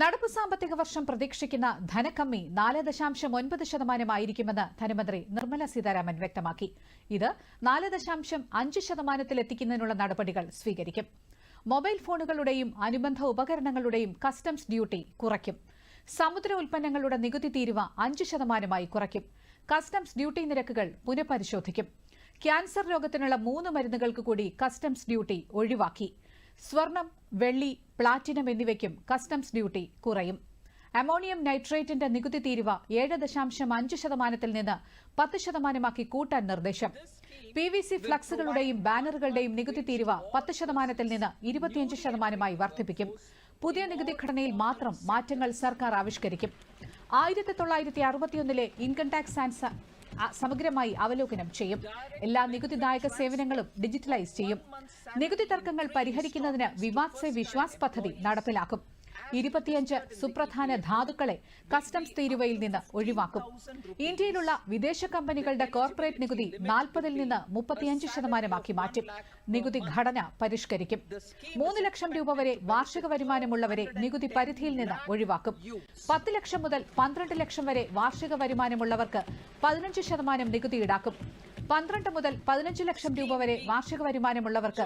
നടപ്പ് സാമ്പത്തിക വർഷം പ്രതീക്ഷിക്കുന്ന ധനക്കമ്മി നാല് ദശാംശം ഒൻപത് ശതമാനമായിരിക്കുമെന്ന് ധനമന്ത്രി നിർമ്മല സീതാരാമൻ വ്യക്തമാക്കി. ഇത് നാല് ദശാംശം അഞ്ച് ശതമാനത്തിലെത്തിക്കുന്നതിനുള്ള നടപടികൾ സ്വീകരിക്കും. മൊബൈൽ ഫോണുകളുടെയും അനുബന്ധ ഉപകരണങ്ങളുടെയും കസ്റ്റംസ് ഡ്യൂട്ടി കുറയ്ക്കും. സമുദ്ര ഉൽപ്പന്നങ്ങളുടെ നികുതി തീരുവ അഞ്ച് ശതമാനമായി കുറയ്ക്കും. കസ്റ്റംസ് ഡ്യൂട്ടി നിരക്കുകൾ പുനഃപരിശോധിക്കും. ക്യാൻസർ രോഗത്തിനുള്ള മൂന്ന് മരുന്നുകൾക്ക് കൂടി കസ്റ്റംസ് ഡ്യൂട്ടി ഒഴിവാക്കി. സ്വർണം വെള്ളി പ്ലാറ്റിനം എന്നിവയ്ക്കും കസ്റ്റംസ് ഡ്യൂട്ടി കുറയും. അമോണിയം നൈട്രേറ്റിന്റെ നികുതി തീരുവ ഏഴ് ദശാംശം അഞ്ച് ശതമാനത്തിൽ നിന്ന് പത്ത് ശതമാനമാക്കി കൂട്ടാൻ നിർദ്ദേശം. പി വി സി ഫ്ലക്സുകളുടെയും ബാനറുകളുടെയും നികുതി തീരുവ പത്ത് ശതമാനത്തിൽ നിന്ന് ഇരുപത്തിയഞ്ച് ശതമാനമായി വർദ്ധിപ്പിക്കും. പുതിയ നികുതി ഘടനയിൽ മാത്രം മാറ്റങ്ങൾ സർക്കാർ ആവിഷ്കരിക്കും. ആയിരത്തി തൊള്ളായിരത്തി അറുപത്തിയൊന്നിലെ ഇൻകം ടാക്സ് ആൻഡ് സമഗ്രമായി അവലോകനം ചെയ്യും. എല്ലാ നികുതിദായക സേവനങ്ങളും ഡിജിറ്റലൈസ് ചെയ്യും. നികുതി തർക്കങ്ങൾ പരിഹരിക്കുന്നതിന് വിവാദ് സെ വിശ്വാസ് പദ്ധതി നടപ്പിലാക്കും. ഇരുപത്തിയഞ്ച് സുപ്രധാന ധാതുക്കളെ കസ്റ്റംസ് തീരുവയിൽ നിന്ന് ഒഴിവാക്കും. ഇന്ത്യയിലുള്ള വിദേശ കമ്പനികളുടെ കോർപ്പറേറ്റ് നികുതി നാൽപ്പതിൽ നിന്ന് മുപ്പത്തിയഞ്ച് ശതമാനമാക്കി മാറ്റും. നികുതി ഘടന പരിഷ്കരിക്കും. മൂന്ന് ലക്ഷം രൂപ വരെ വാർഷിക വരുമാനമുള്ളവരെ നികുതി പരിധിയിൽ നിന്ന് ഒഴിവാക്കും. പത്ത് ലക്ഷം മുതൽ പന്ത്രണ്ട് ലക്ഷം വരെ വാർഷിക വരുമാനമുള്ളവർക്ക് പതിനഞ്ച് ശതമാനം നികുതി ഈടാക്കും. പന്ത്രണ്ട് മുതൽ പതിനഞ്ച് ലക്ഷം രൂപ വരെ വാർഷിക വരുമാനമുള്ളവർക്ക്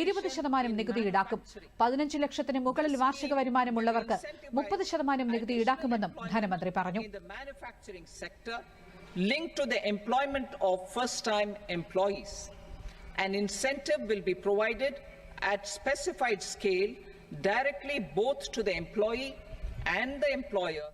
ഇരുപത് ശതമാനം നികുതി ഈടാക്കും പതിനഞ്ച് ലക്ഷത്തിന് മുകളിൽ വാർഷിക വരുമാനമുള്ളവർക്ക് മുപ്പത് ശതമാനം നികുതി ഈടാക്കുമെന്നും ധനമന്ത്രി പറഞ്ഞു linked to the employment of first time employees. An incentive will be provided at specified scale directly both to the employee and the employer